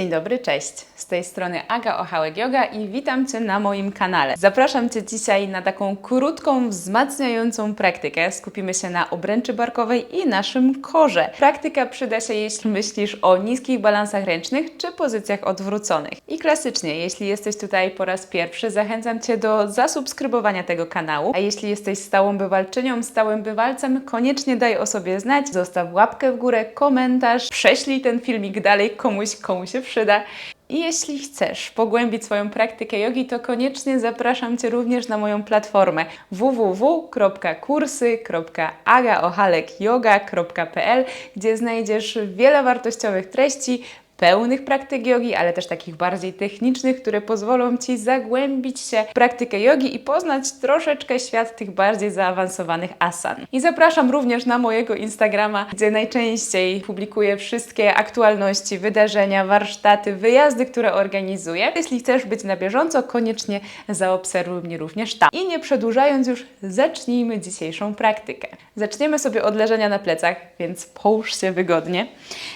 Dzień dobry, cześć. Z tej strony Aga Ochałek Yoga i witam Cię na moim kanale. Zapraszam Cię dzisiaj na taką krótką, wzmacniającą praktykę. Skupimy się na obręczy barkowej i naszym korze. Praktyka przyda się, jeśli myślisz o niskich balansach ręcznych czy pozycjach odwróconych. I klasycznie, jeśli jesteś tutaj po raz pierwszy, zachęcam Cię do zasubskrybowania tego kanału. A jeśli jesteś stałą bywalczynią, stałym bywalcem, koniecznie daj o sobie znać, zostaw łapkę w górę, komentarz, prześlij ten filmik dalej komuś, komu się przyda. I jeśli chcesz pogłębić swoją praktykę jogi, to koniecznie zapraszam Cię również na moją platformę www.kursy.agaochalekyoga.pl, gdzie znajdziesz wiele wartościowych treści, pełnych praktyk jogi, ale też takich bardziej technicznych, które pozwolą Ci zagłębić się w praktykę jogi i poznać troszeczkę świat tych bardziej zaawansowanych asan. I zapraszam również na mojego Instagrama, gdzie najczęściej publikuję wszystkie aktualności, wydarzenia, warsztaty, wyjazdy, które organizuję. Jeśli chcesz być na bieżąco, koniecznie zaobserwuj mnie również tam. I nie przedłużając już, zacznijmy dzisiejszą praktykę. Zaczniemy sobie od leżenia na plecach, więc połóż się wygodnie.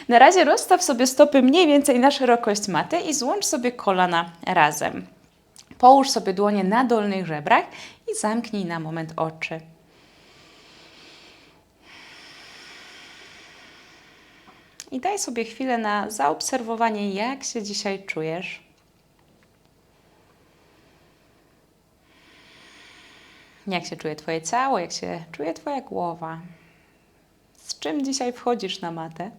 Na razie rozstaw sobie stopy mniej więcej na szerokość maty i złącz sobie kolana razem. Połóż sobie dłonie na dolnych żebrach i zamknij na moment oczy. I daj sobie chwilę na zaobserwowanie, jak się dzisiaj czujesz. Jak się czuje Twoje ciało, jak się czuje Twoja głowa. Z czym dzisiaj wchodzisz na matę?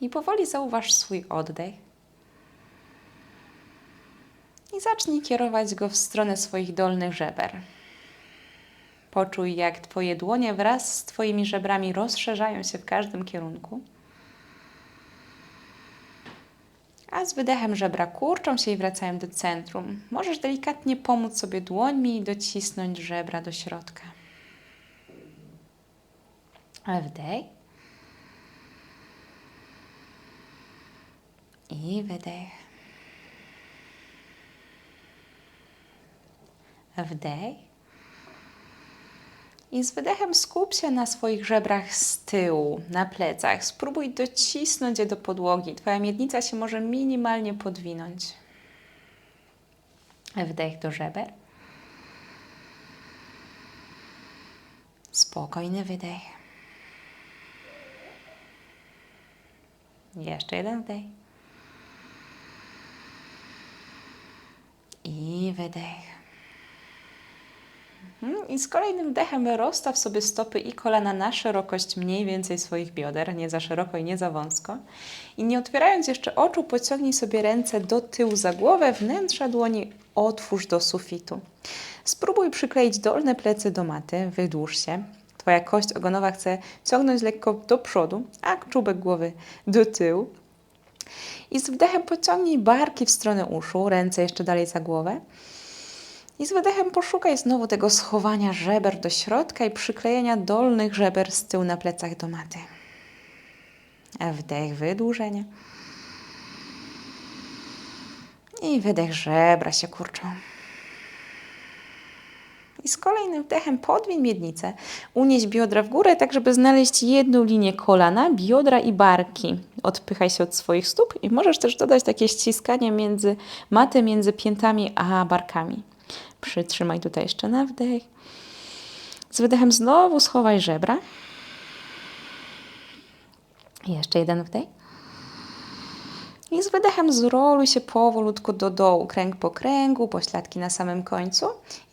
I powoli zauważ swój oddech. I zacznij kierować go w stronę swoich dolnych żeber. Poczuj, jak Twoje dłonie wraz z Twoimi żebrami rozszerzają się w każdym kierunku. A z wydechem żebra kurczą się i wracają do centrum. Możesz delikatnie pomóc sobie dłońmi i docisnąć żebra do środka. Wdech. I wydech. Wdech. I z wydechem skup się na swoich żebrach z tyłu, na plecach. Spróbuj docisnąć je do podłogi. Twoja miednica się może minimalnie podwinąć. Wdech do żeber. Spokojny wydech. Jeszcze jeden wdech. I wydech. Mhm. I z kolejnym wdechem rozstaw sobie stopy i kolana na szerokość mniej więcej swoich bioder, nie za szeroko i nie za wąsko. I nie otwierając jeszcze oczu, pociągnij sobie ręce do tyłu za głowę, wnętrza dłoni otwórz do sufitu. Spróbuj przykleić dolne plecy do maty, wydłuż się. Twoja kość ogonowa chce ciągnąć lekko do przodu, a czubek głowy do tyłu. I z wdechem pociągnij barki w stronę uszu, ręce jeszcze dalej za głowę. I z wydechem poszukaj znowu tego schowania żeber do środka i przyklejenia dolnych żeber z tyłu na plecach do maty. Wdech, wydłużenie. I wydech, żebra się kurczą. I z kolejnym wdechem podwiń miednicę. Unieś biodra w górę, tak żeby znaleźć jedną linię kolana, biodra i barki. Odpychaj się od swoich stóp i możesz też dodać takie ściskanie między matę między piętami a barkami. Przytrzymaj tutaj jeszcze na wdech. Z wydechem znowu schowaj żebra. Jeszcze jeden wdech. I z wydechem zroluj się powolutku do dołu, kręg po kręgu, pośladki na samym końcu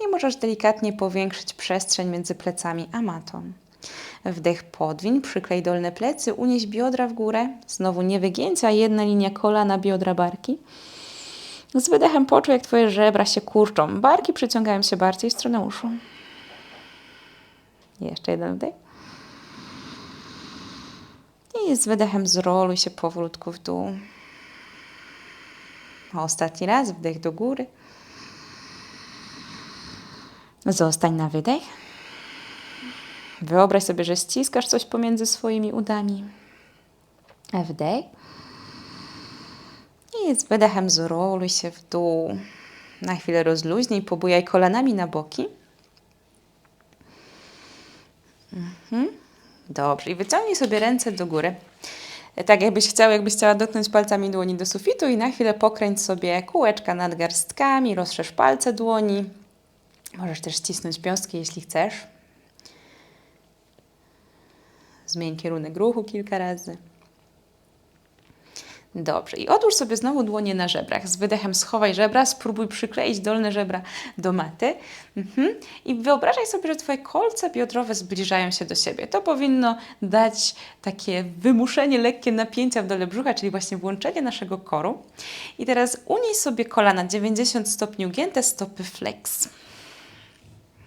i możesz delikatnie powiększyć przestrzeń między plecami a matą. Wdech podwiń, przyklej dolne plecy, unieś biodra w górę, znowu nie wygięcia, jedna linia kolana, biodra, barki. Z wydechem poczuj, jak Twoje żebra się kurczą. Barki przyciągają się bardziej w stronę uszu. Jeszcze jeden wdech. I z wydechem zroluj się powolutku w dół. Ostatni raz wdech do góry. Zostań na wydech. Wyobraź sobie, że ściskasz coś pomiędzy swoimi udami. Wdech. I z wydechem zroluj się w dół. Na chwilę rozluźnij, pobujaj kolanami na boki. Mhm. Dobrze. I wyciągnij sobie ręce do góry. Tak jakbyś chciał, jakbyś chciała dotknąć palcami dłoni do sufitu i na chwilę pokręć sobie kółeczka nad garstkami, rozszerz palce dłoni. Możesz też ścisnąć piąstki, jeśli chcesz. Zmień kierunek ruchu kilka razy. Dobrze. I odłóż sobie znowu dłonie na żebrach. Z wydechem schowaj żebra, spróbuj przykleić dolne żebra do maty. Mhm. I wyobrażaj sobie, że Twoje kolce biodrowe zbliżają się do siebie. To powinno dać takie wymuszenie, lekkie napięcia w dole brzucha, czyli właśnie włączenie naszego koru. I teraz unieś sobie kolana 90 stopni ugięte, stopy flex.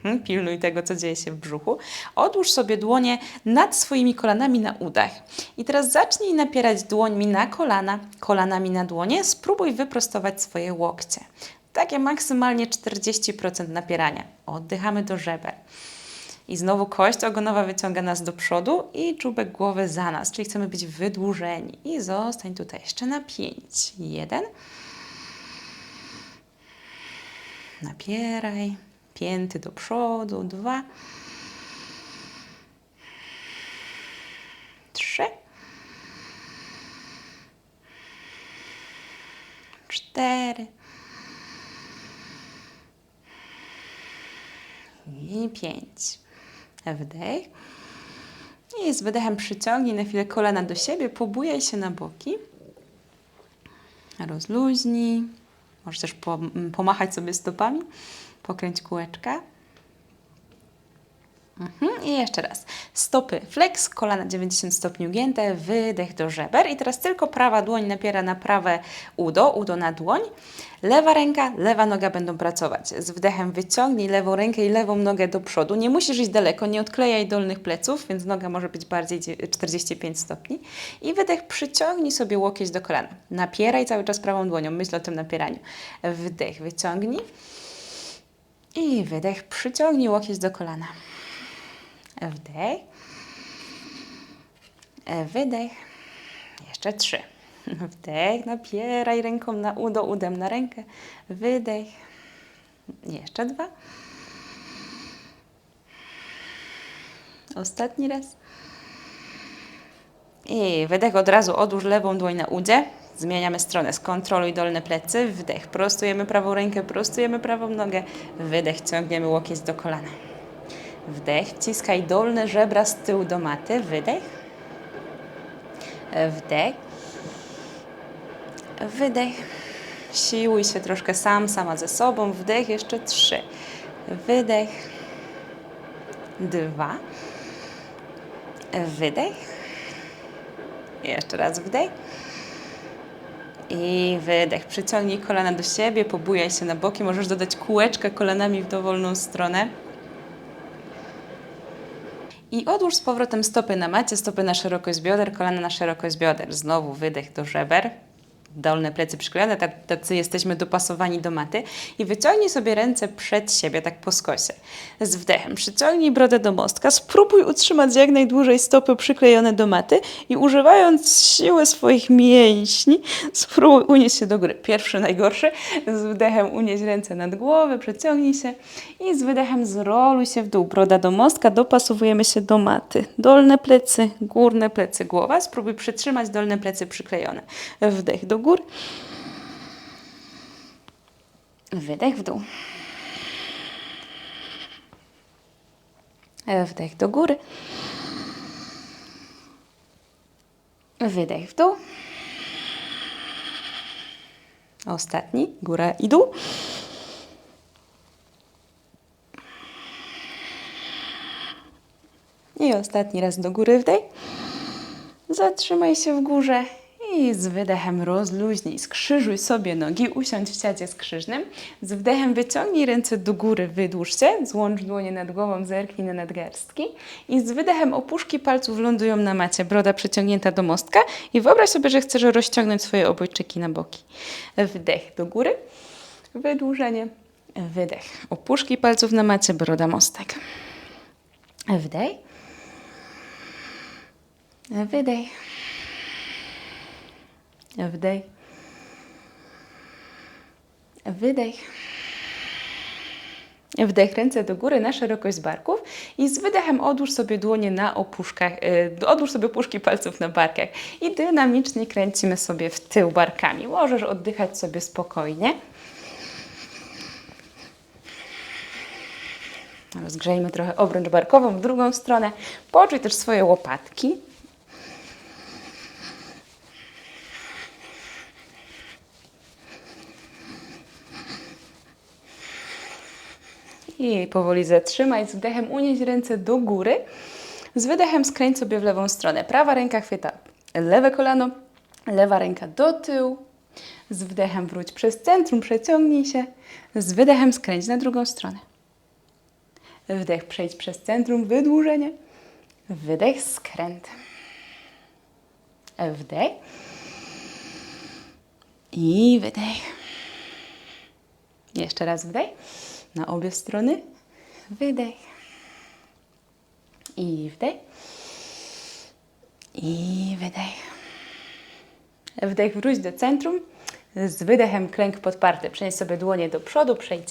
Mhm, Pilnuj tego, co dzieje się w brzuchu. Odłóż sobie dłonie nad swoimi kolanami na udach. I teraz zacznij napierać dłońmi na kolana, kolanami na dłonie. Spróbuj wyprostować swoje łokcie. Takie maksymalnie 40% napierania. Oddychamy do żeber. I znowu kość ogonowa wyciąga nas do przodu i czubek głowy za nas, czyli chcemy być wydłużeni. I zostań tutaj jeszcze na 5. Jeden. Napieraj. Pięty do przodu. Dwa. Trzy. Cztery. I pięć. Wdech. I z wydechem przyciągnij na chwilę kolana do siebie, pobujaj się na boki. Rozluźnij. Możesz też pom- pomachać sobie stopami. Pokręć kółeczka. Mhm. I jeszcze raz. Stopy flex, kolana 90 stopni ugięte, wydech do żeber. I teraz tylko prawa dłoń napiera na prawe udo, udo na dłoń. Lewa ręka, lewa noga będą pracować. Z wdechem wyciągnij lewą rękę i lewą nogę do przodu. Nie musisz iść daleko, nie odklejaj dolnych pleców, więc noga może być bardziej dzie- 45 stopni. I wydech przyciągnij sobie łokieć do kolana. Napieraj cały czas prawą dłonią, myśl o tym napieraniu. Wdech wyciągnij. I wydech, przyciągnij łokieć do kolana. Wdech. Wydech. Jeszcze trzy. Wdech, napieraj ręką na udo, udem na rękę. Wydech. Jeszcze dwa. Ostatni raz. I wydech od razu odłóż lewą dłoń na udzie. Zmieniamy stronę. Skontroluj dolne plecy. Wdech. Prostujemy prawą rękę, prostujemy prawą nogę. Wydech. Ciągniemy łokieć do kolana. Wdech. Wciskaj dolne żebra z tyłu do maty. Wydech. Wdech. Wydech. Siłuj się troszkę sam, sama ze sobą. Wdech. Jeszcze trzy. Wydech. Dwa. Wydech. Jeszcze raz wdech. I wydech. Przyciągnij kolana do siebie, pobujaj się na boki. Możesz dodać kółeczkę kolanami w dowolną stronę. I odłóż z powrotem stopy na macie, stopy na szerokość bioder, kolana na szerokość bioder. Znowu wydech do żeber. Dolne plecy przyklejone, tak, tacy jesteśmy dopasowani do maty. I wyciągnij sobie ręce przed siebie, tak po skosie. Z wdechem przyciągnij brodę do mostka. Spróbuj utrzymać jak najdłużej stopy przyklejone do maty i używając siły swoich mięśni, spróbuj unieść się do góry. Pierwszy, najgorszy. Z wdechem unieś ręce nad głowę, przeciągnij się i z wydechem zroluj się w dół. Broda do mostka, dopasowujemy się do maty. Dolne plecy, górne plecy, głowa. Spróbuj przytrzymać dolne plecy przyklejone. Wdech do góry. Wydech w dół. Wdech do góry. Wydech w dół. Ostatni, góra i dół. I ostatni raz do góry wdech. Zatrzymaj się w górze i z wydechem rozluźnij. Skrzyżuj sobie nogi, usiądź w siadzie skrzyżnym. Z wdechem wyciągnij ręce do góry, wydłuż się, złącz dłonie nad głową, zerknij na nadgarstki. I z wydechem opuszki palców lądują na macie, broda przyciągnięta do mostka. I wyobraź sobie, że chcesz rozciągnąć swoje obojczyki na boki. Wdech do góry, wydłużenie, wydech. Opuszki palców na macie, broda mostek. Wdech. Wydech. Wdech. Wydech. Wdech ręce do góry na szerokość barków i z wydechem odłóż sobie dłonie na opuszkach, yy, odłóż sobie puszki palców na barkach i dynamicznie kręcimy sobie w tył barkami. Możesz oddychać sobie spokojnie. Rozgrzejmy trochę obręcz barkową w drugą stronę. Poczuj też swoje łopatki. I powoli zatrzymaj, z wdechem unieś ręce do góry. Z wydechem skręć sobie w lewą stronę. Prawa ręka chwyta lewe kolano, lewa ręka do tyłu. Z wdechem wróć przez centrum, przeciągnij się. Z wydechem skręć na drugą stronę. Wdech przejdź przez centrum, wydłużenie. Wydech, skręt. Wdech. I wydech. Jeszcze raz wdech. Na obie strony. Wydech. I wdech. I wydech. Wdech wróć do centrum. Z wydechem klęk podparty. Przenieś sobie dłonie do przodu, przejdź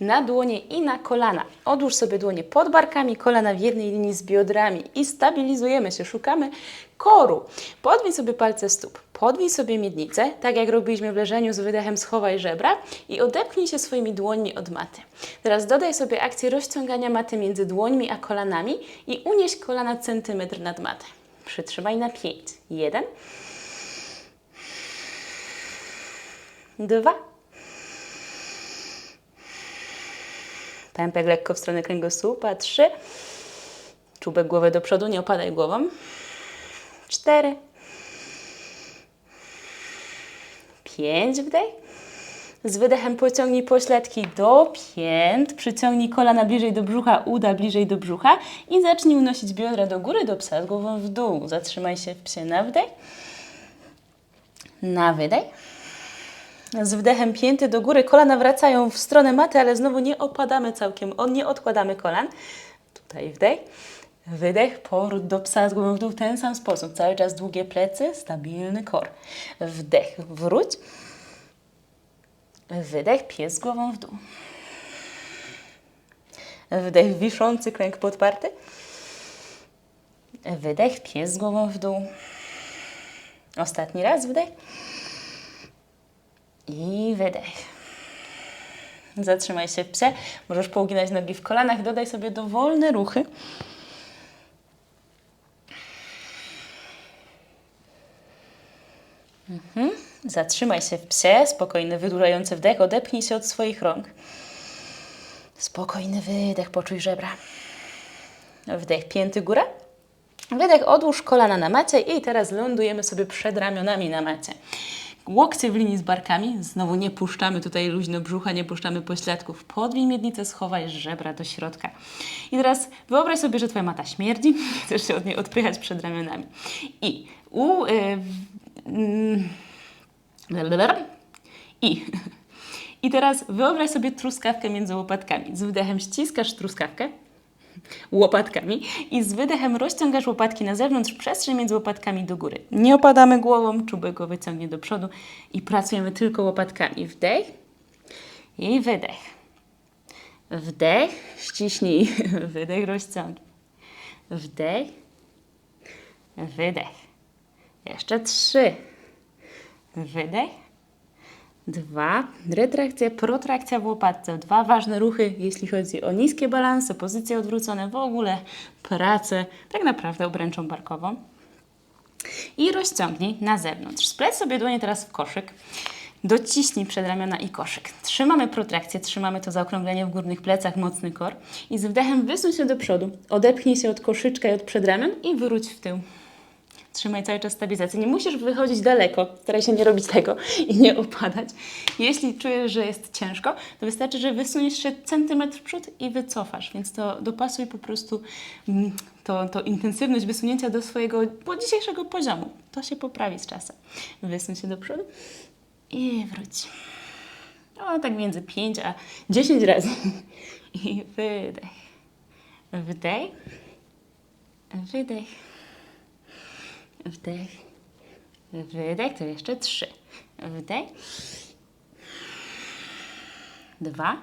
na dłonie i na kolana. Odłóż sobie dłonie pod barkami, kolana w jednej linii z biodrami i stabilizujemy się, szukamy koru. Podwij sobie palce stóp, podwij sobie miednicę, tak jak robiliśmy w leżeniu z wydechem schowaj żebra i odepchnij się swoimi dłońmi od maty. Teraz dodaj sobie akcję rozciągania maty między dłońmi a kolanami i unieś kolana centymetr nad matę. Przytrzymaj na 5. Jeden. Dwa. Pępek lekko w stronę kręgosłupa. Trzy. Czubek głowy do przodu, nie opadaj głową. Cztery. Pięć wdech. Z wydechem pociągnij pośladki do pięt, przyciągnij kolana bliżej do brzucha, uda bliżej do brzucha i zacznij unosić biodra do góry, do psa, z głową w dół. Zatrzymaj się w psie na wdech, na wydech. Z wdechem pięty do góry, kolana wracają w stronę maty, ale znowu nie opadamy całkiem, nie odkładamy kolan. Tutaj wdech, wydech, powrót do psa z głową w dół w ten sam sposób. Cały czas długie plecy, stabilny kor. Wdech, wróć. Wydech, pies z głową w dół. Wdech, wiszący kręg podparty. Wydech, pies z głową w dół. Ostatni raz wdech. I wydech. Zatrzymaj się w psie. Możesz pouginać nogi w kolanach. Dodaj sobie dowolne ruchy. Mhm. Zatrzymaj się w psie. Spokojny, wydłużający wdech. Odepnij się od swoich rąk. Spokojny wydech. Poczuj żebra. Wdech, pięty, góra. Wydech, odłóż kolana na macie i teraz lądujemy sobie przed ramionami na macie. Łokcie w linii z barkami. Znowu nie puszczamy tutaj luźno brzucha, nie puszczamy pośladków. Podwij miednicę, schowaj żebra do środka. I teraz wyobraź sobie, że Twoja mata śmierdzi. Chcesz się od niej odpychać przed ramionami. I u... Yy, yy, I... I teraz wyobraź sobie truskawkę między łopatkami. Z wydechem ściskasz truskawkę, łopatkami i z wydechem rozciągasz łopatki na zewnątrz, przestrzeń między łopatkami do góry. Nie opadamy głową, czubek głowy ciągnie do przodu i pracujemy tylko łopatkami. Wdech i wydech. Wdech, ściśnij, wydech, rozciągnij. Wdech, wydech. Jeszcze trzy. Wydech, Dwa, retrakcja, protrakcja w łopatce. Dwa ważne ruchy, jeśli chodzi o niskie balanse, pozycje odwrócone, w ogóle pracę, tak naprawdę obręczą barkową. I rozciągnij na zewnątrz. Spleć sobie dłonie teraz w koszyk. Dociśnij przedramiona i koszyk. Trzymamy protrakcję, trzymamy to zaokrąglenie w górnych plecach, mocny kor. I z wdechem wysuń się do przodu, odepchnij się od koszyczka i od przedramion i wróć w tył. Trzymaj cały czas stabilizację. Nie musisz wychodzić daleko, staraj się nie robić tego i nie opadać. Jeśli czujesz, że jest ciężko, to wystarczy, że wysuniesz się centymetr w przód i wycofasz, więc to dopasuj po prostu mm, to, to intensywność wysunięcia do swojego po dzisiejszego poziomu. To się poprawi z czasem. Wysuń się do przodu i wróć. O, tak między 5 a 10 razy. I wydech. Wdech. Wydech. Wdech. Wydech, to jeszcze trzy. Wdech. Dwa.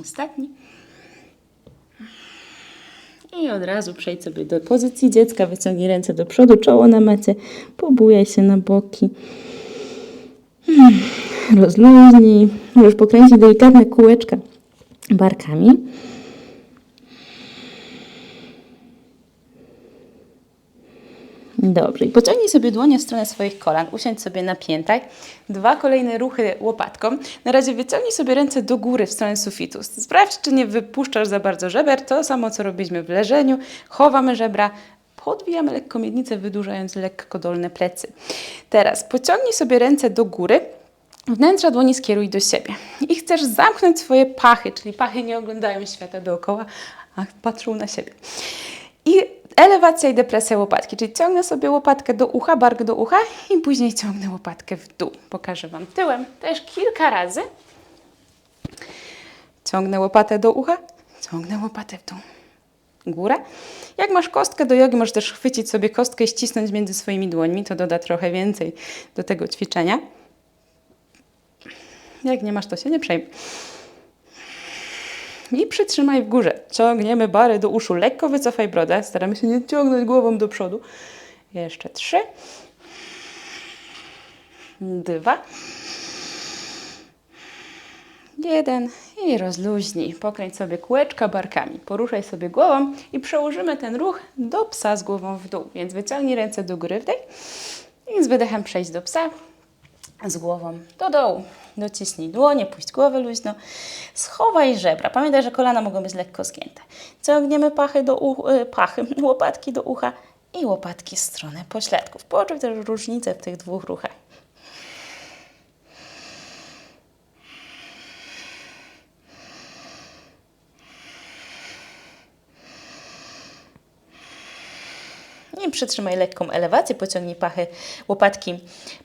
Ostatni. I od razu przejdź sobie do pozycji dziecka, wyciągnij ręce do przodu, czoło na macie, pobujaj się na boki. Hmm, Rozluźnij. Możesz pokręcić delikatne kółeczka barkami. Dobrze. I pociągnij sobie dłonie w stronę swoich kolan. Usiądź sobie na piętach. Dwa kolejne ruchy łopatką. Na razie wyciągnij sobie ręce do góry w stronę sufitu. Sprawdź, czy nie wypuszczasz za bardzo żeber. To samo, co robiliśmy w leżeniu. Chowamy żebra. Podwijamy lekko miednicę, wydłużając lekko dolne plecy. Teraz pociągnij sobie ręce do góry. Wnętrza dłoni skieruj do siebie. I chcesz zamknąć swoje pachy, czyli pachy nie oglądają świata dookoła, a patrzą na siebie. I elewacja i depresja łopatki, czyli ciągnę sobie łopatkę do ucha, bark do ucha i później ciągnę łopatkę w dół. Pokażę Wam tyłem też kilka razy. Ciągnę łopatę do ucha, ciągnę łopatę w dół. Górę. Jak masz kostkę do jogi, możesz też chwycić sobie kostkę i ścisnąć między swoimi dłońmi. To doda trochę więcej do tego ćwiczenia. Jak nie masz, to się nie przejmuj. I przytrzymaj w górze. Ciągniemy bary do uszu. Lekko wycofaj brodę. Staramy się nie ciągnąć głową do przodu. Jeszcze trzy. Dwa. Jeden. I rozluźnij. Pokręć sobie kółeczka barkami. Poruszaj sobie głową i przełożymy ten ruch do psa z głową w dół. Więc wyciągnij ręce do góry wdech i z wydechem przejść do psa z głową do dołu. Dociśnij dłonie, puść głowę luźno. Schowaj żebra. Pamiętaj, że kolana mogą być lekko zgięte. Ciągniemy pachy do uch, y, pachy, łopatki do ucha i łopatki w stronę pośladków. Poczuj też różnicę w tych dwóch ruchach. I przytrzymaj lekką elewację, pociągnij pachy, łopatki,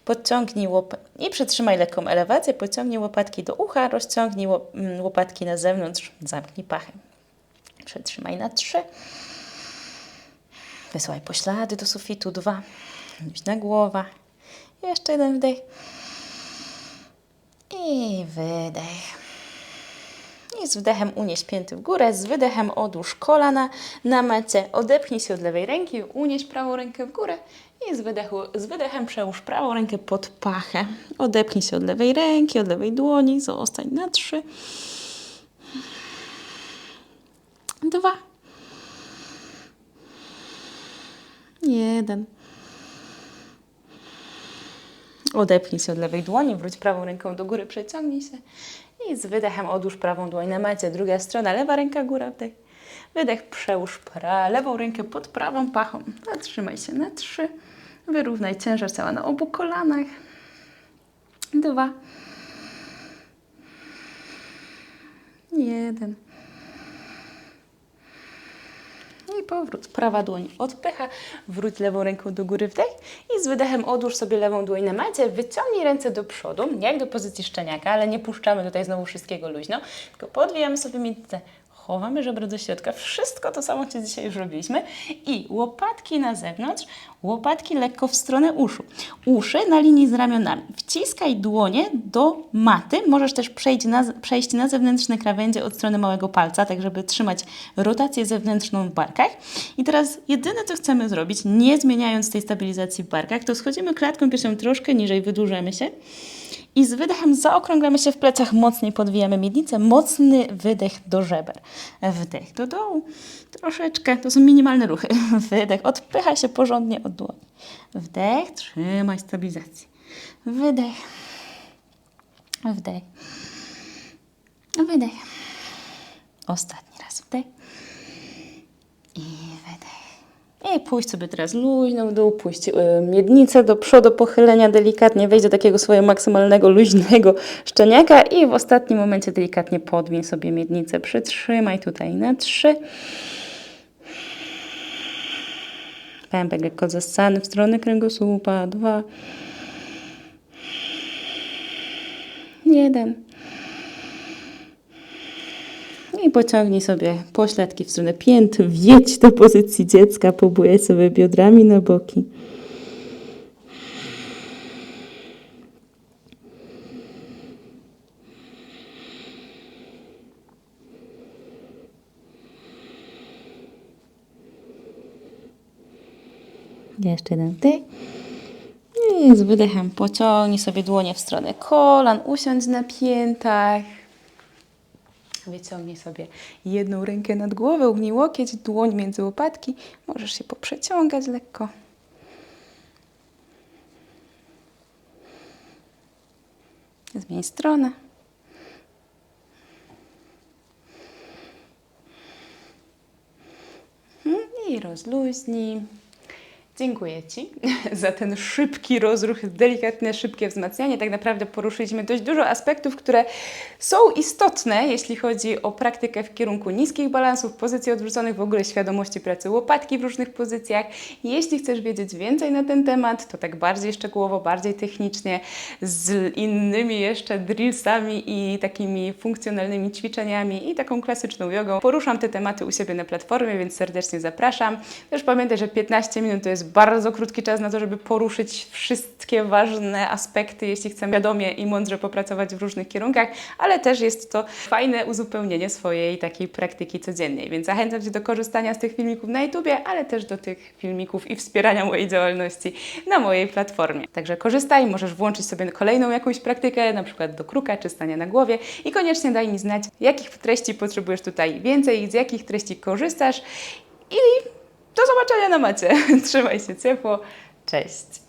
podciągnij łop... i przytrzymaj lekką elewację, pociągnij łopatki do ucha, rozciągnij mm, łopatki na zewnątrz, zamknij pachy. Przytrzymaj na trzy. Wysyłaj poślady do sufitu, dwa. Luźna głowa. Jeszcze jeden wdech. I wydech. Z wdechem unieś pięty w górę, z wydechem odłóż kolana na macie, odepchnij się od lewej ręki, unieś prawą rękę w górę i z, wydechu, z wydechem przełóż prawą rękę pod pachę. Odepchnij się od lewej ręki, od lewej dłoni, zostań na trzy. Dwa. Jeden. Odepchnij się od lewej dłoni, wróć prawą ręką do góry, przeciągnij się i z wydechem odłóż prawą dłoń na macie. Druga strona, lewa ręka, góra, wdech. Wydech, przełóż pra, lewą rękę pod prawą pachą. Zatrzymaj się na trzy. Wyrównaj ciężar ciała na obu kolanach. Dwa. Jeden. I powrót. Prawa dłoń odpycha, wróć lewą ręką do góry wdech i z wydechem odłóż sobie lewą dłoń na macie, wyciągnij ręce do przodu, jak do pozycji szczeniaka, ale nie puszczamy tutaj znowu wszystkiego luźno, tylko podwijamy sobie miednicę, chowamy żebro do środka, wszystko to samo, co dzisiaj już robiliśmy i łopatki na zewnątrz, łopatki lekko w stronę uszu. Uszy na linii z ramionami. Wciskaj dłonie do maty. Możesz też przejść na, przejść na zewnętrzne krawędzie od strony małego palca, tak żeby trzymać rotację zewnętrzną w barkach. I teraz jedyne, co chcemy zrobić, nie zmieniając tej stabilizacji w barkach, to schodzimy klatką piersią troszkę niżej, wydłużamy się. I z wydechem zaokrąglamy się w plecach, mocniej podwijamy miednicę, mocny wydech do żeber. Wdech do dołu, troszeczkę, to są minimalne ruchy. Wydech, odpycha się porządnie od dłoni. Wdech, trzymaj stabilizację. Wydech, wdech, wydech. Ostatni raz wdech i wydech. I pójść sobie teraz luźno w dół, pójść y, miednicę do przodu, pochylenia delikatnie, wejść do takiego swojego maksymalnego, luźnego szczeniaka i w ostatnim momencie delikatnie podwiń sobie miednicę. Przytrzymaj tutaj na trzy. Pępek lekko w stronę kręgosłupa. Dwa. Jeden. No i pociągnij sobie pośladki w stronę pięt, wjedź do pozycji dziecka, pobujaj sobie biodrami na boki. Jeszcze jeden wdech. No I z wydechem pociągnij sobie dłonie w stronę kolan, usiądź na piętach. Wyciągnij sobie jedną rękę nad głowę, ugnij łokieć, dłoń między łopatki. Możesz się poprzeciągać lekko. Zmień stronę. Mhm, I rozluźnij. Dziękuję Ci za ten szybki rozruch, delikatne, szybkie wzmacnianie. Tak naprawdę poruszyliśmy dość dużo aspektów, które są istotne, jeśli chodzi o praktykę w kierunku niskich balansów, pozycji odwróconych, w ogóle świadomości pracy łopatki w różnych pozycjach. Jeśli chcesz wiedzieć więcej na ten temat, to tak bardziej szczegółowo, bardziej technicznie, z innymi jeszcze drillsami i takimi funkcjonalnymi ćwiczeniami i taką klasyczną jogą. Poruszam te tematy u siebie na platformie, więc serdecznie zapraszam. Też pamiętaj, że 15 minut to jest bardzo krótki czas na to, żeby poruszyć wszystkie ważne aspekty, jeśli chcemy świadomie i mądrze popracować w różnych kierunkach, ale też jest to fajne uzupełnienie swojej takiej praktyki codziennej. Więc zachęcam Cię do korzystania z tych filmików na YouTubie, ale też do tych filmików i wspierania mojej działalności na mojej platformie. Także korzystaj, możesz włączyć sobie kolejną jakąś praktykę, na przykład do kruka czy stania na głowie i koniecznie daj mi znać, jakich treści potrzebujesz tutaj więcej z jakich treści korzystasz i do zobaczenia na macie. Trzymaj się ciepło. Cześć.